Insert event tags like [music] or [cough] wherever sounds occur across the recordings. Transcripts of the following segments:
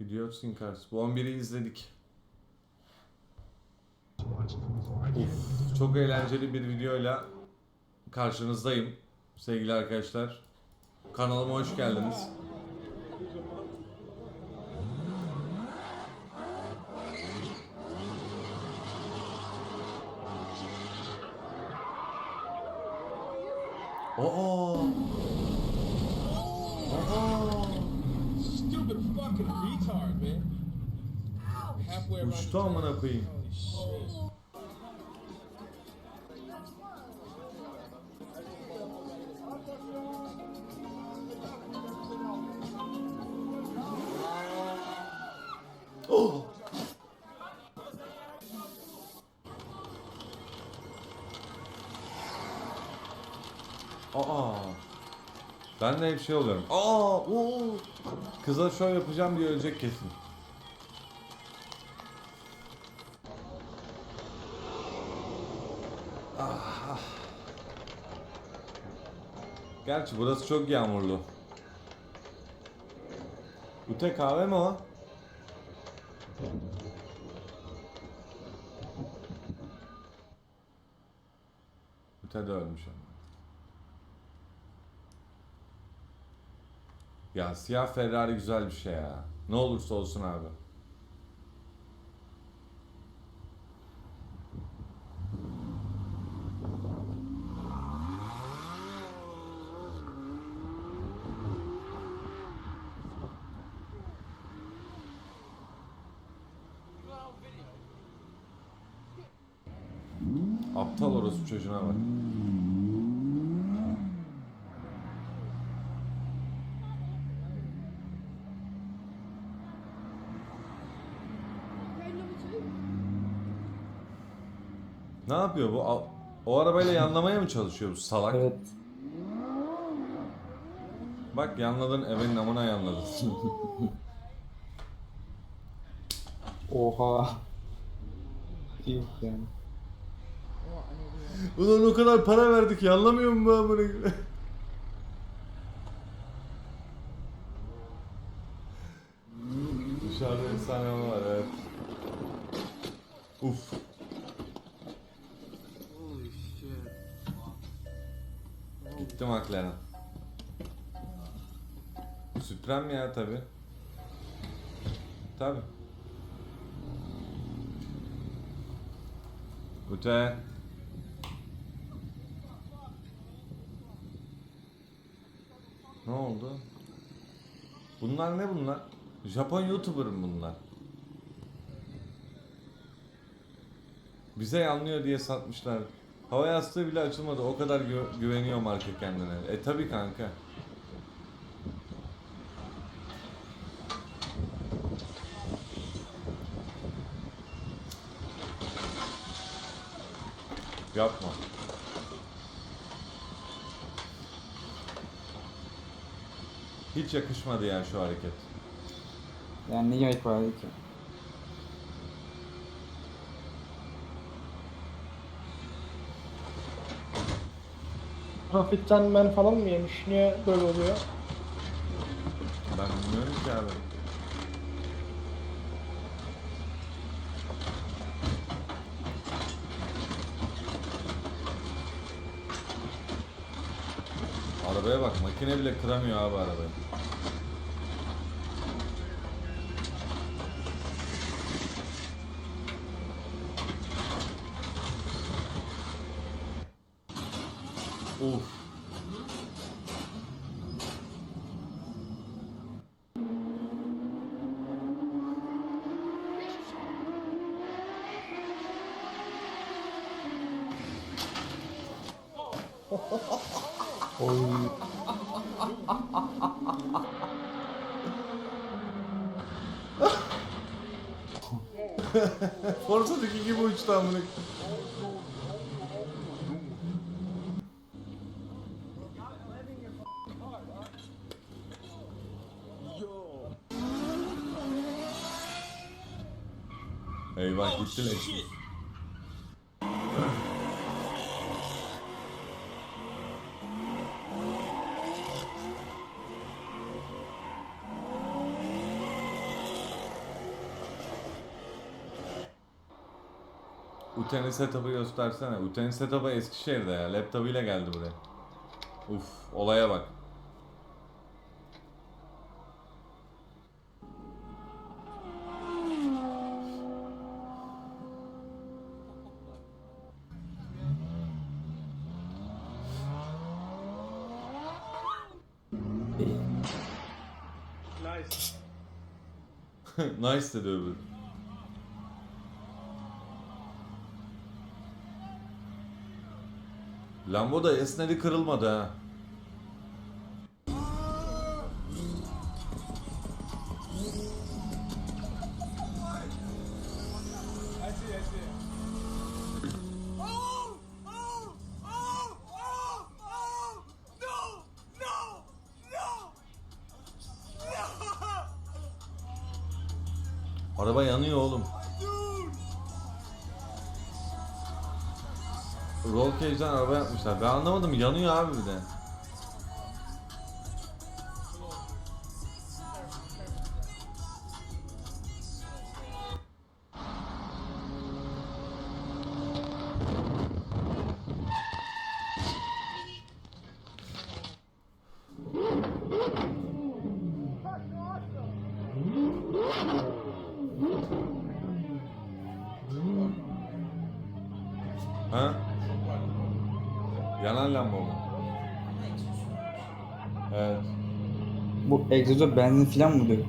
Idiot Sinkers. Bu 11'i izledik. Uf, çok eğlenceli bir videoyla karşınızdayım sevgili arkadaşlar. Kanalıma hoş geldiniz. Oo. Oo. Fucking retard, man. Halfway around Uçtu amına koyayım. Oh. Aa. Ben de hep şey oluyorum. Aa, oo. Kıza şov yapacağım diye ölecek kesin. Gerçi burası çok yağmurlu. Bu tek kahve mi o? Öte de ölmüş ama. Ya siyah Ferrari güzel bir şey ya. Ne olursa olsun abi. Aptal orospu çocuğuna bak. Ne yapıyor bu? Al- O arabayla yanlamaya mı çalışıyor bu salak? Evet. Bak yanladın evin namına yanladın. [laughs] Oha. İyi yani. Ulan o kadar para verdik yanlamıyor mu bu amına koyayım? Dışarıda efsane var evet. Uf. Gitti McLaren. Süprem ya tabi. Tabi. Öte. Ne oldu? Bunlar ne bunlar? Japon YouTuber bunlar? Bize yanlıyor diye satmışlar. Hava yastığı bile açılmadı. O kadar gü- güveniyor marka kendine. E tabi kanka. Yapma. Hiç yakışmadı ya şu hareket. Yani ne gerek vardı ki? Trafikten ben falan mı yemiş? Niye böyle oluyor? Ben bilmiyorum ki abi. Arabaya bak makine bile kıramıyor abi arabayı. Oy. Forsa'daki gibi uçtu amına. Eyvah gitti Uten'in setup'ı göstersene. Uten'in setup'ı Eskişehir'de ya. Laptop'uyla geldi buraya. Uf, olaya bak. Nice. [laughs] nice dedi öbürü. Lambo da esnedi kırılmadı ha. I see, I Roll cage'den araba yapmışlar. Ben anlamadım yanıyor abi bir de. Lamba mı? Evet. Bu egzoza benzin falan mı döktü?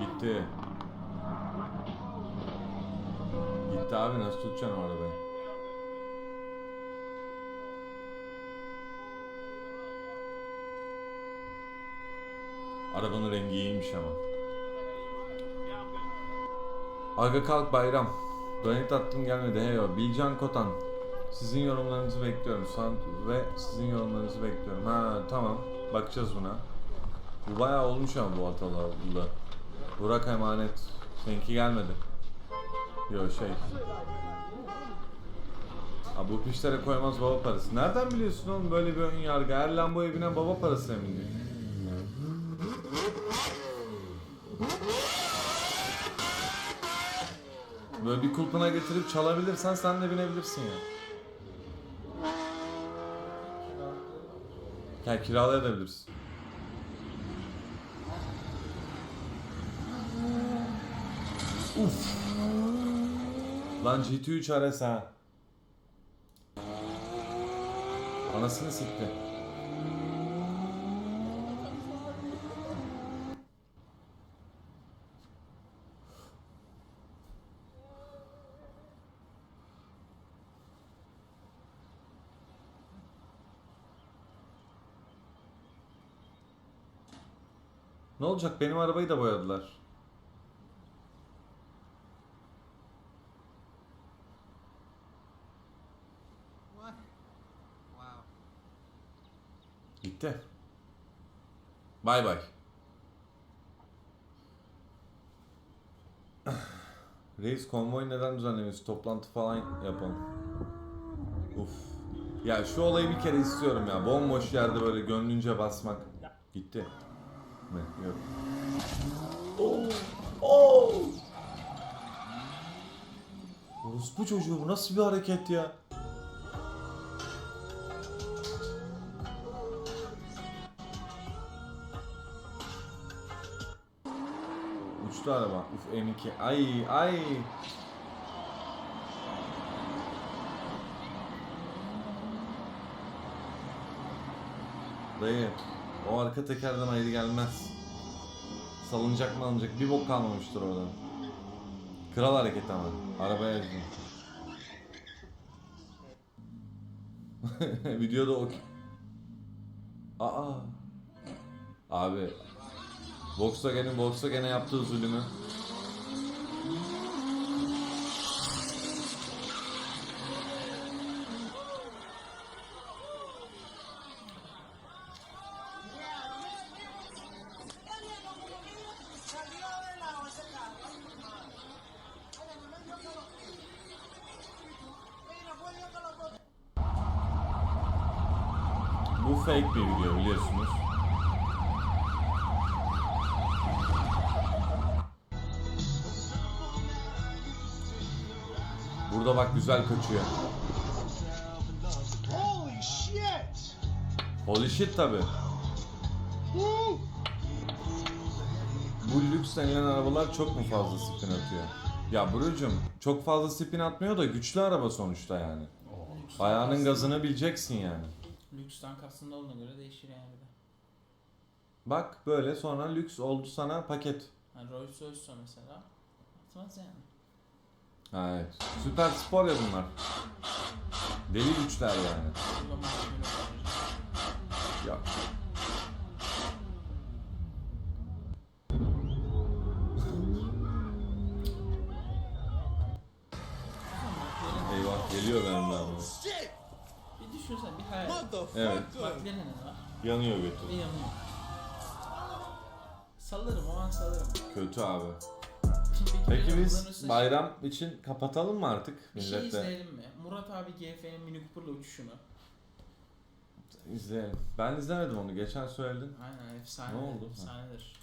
Gitti. Gitti abi nasıl tutacaksın o arabayı? Arabanın rengi iyiymiş ama. Aga kalk bayram. Donate attım gelmedi. Heyo. Bilcan Kotan. Sizin yorumlarınızı bekliyorum. Sant ve sizin yorumlarınızı bekliyorum. Ha tamam. Bakacağız buna. Bu bayağı olmuş ama bu atalarla. Burak emanet. Seninki gelmedi. Yo şey. Ha bu pişlere koymaz baba parası. Nereden biliyorsun oğlum böyle bir ön yargı? Her Lambo evine baba parası emin değil. Böyle bir kulpuna getirip çalabilirsen sen de binebilirsin ya. Ya kiralayabilirsin. Lan GT3 RS ha. Anasını sikti. Ne olacak? Benim arabayı da boyadılar. Gitti. Bay bay. Reis konvoy neden düzenlemiyorsun? Toplantı falan yapalım. Uf. Ya şu olayı bir kere istiyorum ya. Bomboş yerde böyle gönlünce basmak. Gitti. Mi? Yok. Oh! Orospu çocuğu bu nasıl bir hareket ya? Uçtu araba. Uf M2. Ay ay. Dayı. O arka tekerden ayrı gelmez. Salınacak mı alınacak? Bir bok kalmamıştır orada. Kral hareket ama. Arabaya ezdim. [laughs] Videoda o... Aa. Abi. Volkswagen'in Volkswagen'e yaptığı zulümü. Bu fake bir video biliyorsunuz. Burada bak güzel kaçıyor. Holy shit. Holy shit tabi. Bu lüks denilen arabalar çok mu fazla spin atıyor? Ya Burucum çok fazla spin atmıyor da güçlü araba sonuçta yani. Ayağının gazını bileceksin yani. Lüksten kastında olduğuna göre değişir yani bir de. Bak böyle sonra lüks oldu sana paket. Hani Rolls Royce'sa mesela atmaz yani. Ha, evet. Süper spor ya bunlar. Deli güçler yani. Burada hayal. et. Motherfucker! Evet. McLaren'in var Yanıyor götü. yanıyor. Sallarım o an sallarım. Kötü abi. Peki, biz üstüne bayram için kapatalım mı artık bir şey izleyelim mi? Murat abi GF'nin Mini Cooper'la uçuşunu. İzleyelim. Ben izlemedim onu. Geçen söyledin. Aynen efsane. Ne oldu? Efsanedir.